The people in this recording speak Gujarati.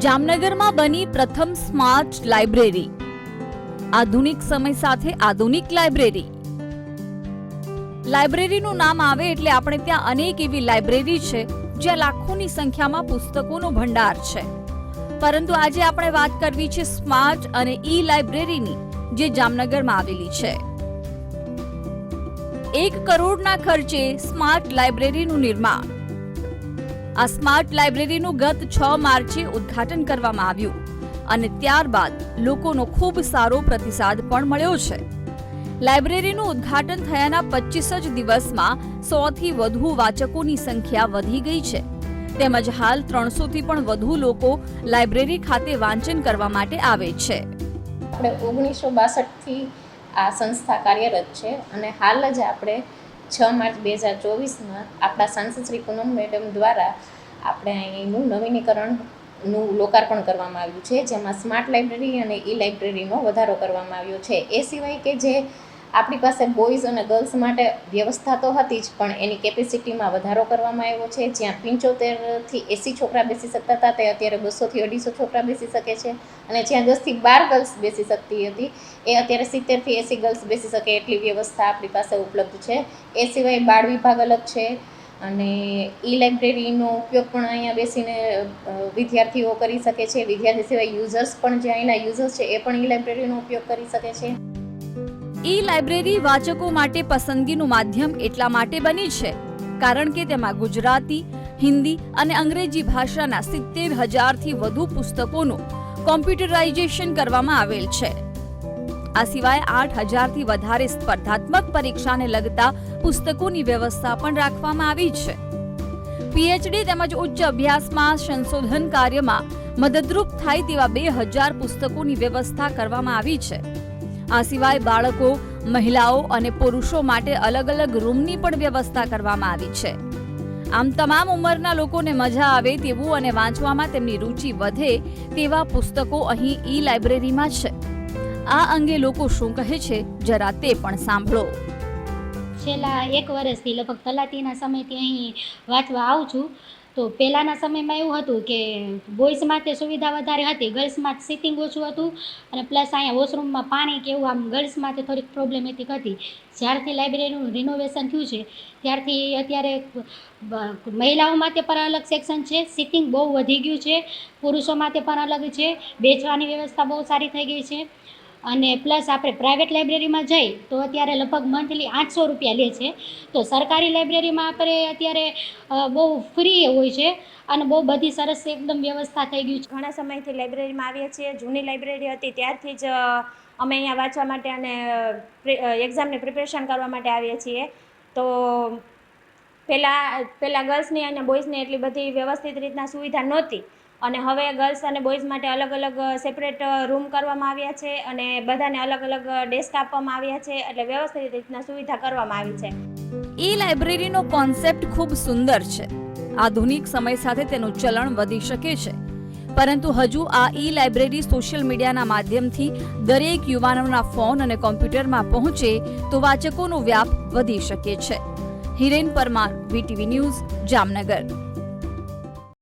જામનગરમાં બની પ્રથમ સ્માર્ટ લાઇબ્રેરી. આધુનિક સમય સાથે આધુનિક લાઇબ્રેરી. લાઇબ્રેરીનું નામ આવે એટલે આપણે ત્યાં અનેક એવી લાઇબ્રેરી છે, જ્યાં લાખોની સંખ્યામાં પુસ્તકોનો ભંડાર છે. પરંતુ આજે આપણે વાત કરવી છે સ્માર્ટ અને ઈ લાઇબ્રેરીની જે જામનગરમાં આવેલી છે. એક કરોડના ખર્ચે સ્માર્ટ લાઇબ્રેરીનું નિર્માણ. આ સ્માર્ટ લાઇબ્રેરીનું ગત છ માર્ચે ઉદ્ઘાટન કરવામાં આવ્યું અને ત્યારબાદ લોકોનો ખૂબ સારો પ્રતિસાદ પણ મળ્યો છે. લાઇબ્રેરીનું ઉદ્ઘાટન થયાના પચીસ જ દિવસમાં સોથી વધુ વાચકોની સંખ્યા વધી ગઈ છે. તેમજ હાલ ત્રણસોથી પણ વધુ લોકો લાઇબ્રેરી ખાતે વાંચન કરવા માટે આવે છે. આપણે ઓગણીસો બાસઠથી આ સંસ્થા કાર્યરત છે અને હાલ જ આપણે છ માર્ચ બે હજાર ચોવીસમાં આપણા સાંસદ શ્રી પૂનમ મેડમ દ્વારા આપણે અહીંનું નવીનીકરણનું લોકાર્પણ કરવામાં આવ્યું છે, જેમાં સ્માર્ટ લાઇબ્રેરી અને ઈ લાઇબ્રેરીનો વધારો કરવામાં આવ્યો છે. એ સિવાય કે જે આપણી પાસે બોયઝ અને ગર્લ્સ માટે વ્યવસ્થા તો હતી જ, પણ એની કેપેસિટીમાં વધારો કરવામાં આવ્યો છે. જ્યાં પંચોતેરથી એંસી છોકરા બેસી શકતા હતા, તે અત્યારે બસોથી અઢીસો છોકરા બેસી શકે છે. અને જ્યાં દસથી બાર ગર્લ્સ બેસી શકતી હતી, એ અત્યારે સિત્તેરથી એંસી ગર્લ્સ બેસી શકે એટલી વ્યવસ્થા આપણી પાસે ઉપલબ્ધ છે. એ સિવાય બાળ વિભાગ અલગ છે અને ઈ લાઇબ્રેરીનો ઉપયોગ પણ અહીંયા બેસીને વિદ્યાર્થીઓ કરી શકે છે. વિદ્યાર્થી સિવાય યુઝર્સ પણ જે અહીંના યુઝર્સ છે, એ પણ ઈ લાઇબ્રેરીનો ઉપયોગ કરી શકે છે. ઈ લાઇબ્રેરી વાચકો માટે પસંદગીનું માધ્યમ એટલા માટે બની છે, કારણ કે તેમાં ગુજરાતી, હિન્દી અને અંગ્રેજી ભાષાના સિત્તેર હજારથી વધુ પુસ્તકોનું કોમ્પ્યુટરાઇઝેશન કરવામાં આવેલ છે. આ સિવાય આઠ હજારથી વધારે સ્પર્ધાત્મક પરીક્ષાને લગતા પુસ્તકોની વ્યવસ્થા પણ રાખવામાં આવી છે. પીએચડી તેમજ ઉચ્ચ અભ્યાસમાં સંશોધન કાર્યમાં મદદરૂપ થાય તેવા બે હજાર પુસ્તકોની વ્યવસ્થા કરવામાં આવી છે. આ સિવાય બાળકો, મહિલાઓ અને પુરુષો માટે અલગ અલગ રૂમની પણ વ્યવસ્થા કરવામાં આવી છે. આમ તમામ ઉંમરના લોકોને મજા આવે તેવું અને વાંચવામાં તેમની રુચિ વધે તેવા પુસ્તકો અહીં ઈ લાઇબ્રેરીમાં છે. આ અંગે લોકો શું કહે છે, જરા તે પણ સાંભળો. છેલ્લા એક વર્ષથી લગભગ તલાટીના સમયથી અહીં વાંચવા આવું છું. તો પહેલાંના સમયમાં એવું હતું કે બોಯ್સ માટે સુવિધા વધારે હતી. ગર્લ્સમાં સિટિંગ ઓછું હતું અને પ્લસ અહીંયા વોશરૂમમાં પાણી કે એવું આમ ગર્લ્સ માટે થોડીક પ્રોબ્લેમેટિક હતી જ્યારથી લાઇબ્રેરીનું રિનોવેશન થયું છે, ત્યારથી અત્યારે મહિલાઓ માટે પણ અલગ સેક્શન છે. સિટિંગ બહુ વધી ગયું છે. પુરુષો માટે પણ અલગ છે. બેસવાની વ્યવસ્થા બહુ સારી થઈ ગઈ છે. અને પ્લસ આપણે પ્રાઇવેટ લાઇબ્રેરીમાં જઈ તો અત્યારે લગભગ મંથલી આઠસો રૂપિયા લે છે. તો સરકારી લાઇબ્રેરીમાં આપણે અત્યારે બહુ ફ્રી હોય છે અને બહુ બધી સરસ એકદમ વ્યવસ્થા થઈ ગઈ છે. ઘણા સમયથી લાઇબ્રેરીમાં આવીએ છીએ. જૂની લાઇબ્રેરી હતી ત્યારથી જ અમે અહીંયા વાંચવા માટે અને એક્ઝામની પ્રિપેરેશન કરવા માટે આવીએ છીએ. તો પહેલાં પહેલાં ગર્લ્સની અને બોયઝની એટલી બધી વ્યવસ્થિત રીતના સુવિધા નહોતી. અને હવે ગર્લ્સ અને બોયઝ માટે અલગ અલગ સેપરેટ રૂમ કરવામાં આવ્યા છે અને બધાને અલગ અલગ ડેસ્ક આપવામાં આવ્યા છે એટલે વ્યવસ્થિત રીતના સુવિધા કરવામાં આવી છે. ઈ લાઇબ્રેરીનો કોન્સેપ્ટ ખૂબ સુંદર છે. આધુનિક સમય સાથે તેનું ચલણ વધી શકે છે. પરંતુ હજુ આ ઈ લાઇબ્રેરી સોશિયલ મીડિયાના માધ્યમથી દરેક યુવાનોના ફોન અને કોમ્પ્યુટરમાં પહોંચે તો વાચકોનો વ્યાપ વધી શકે છે. Hiren Parmar VTV news Jamnagar.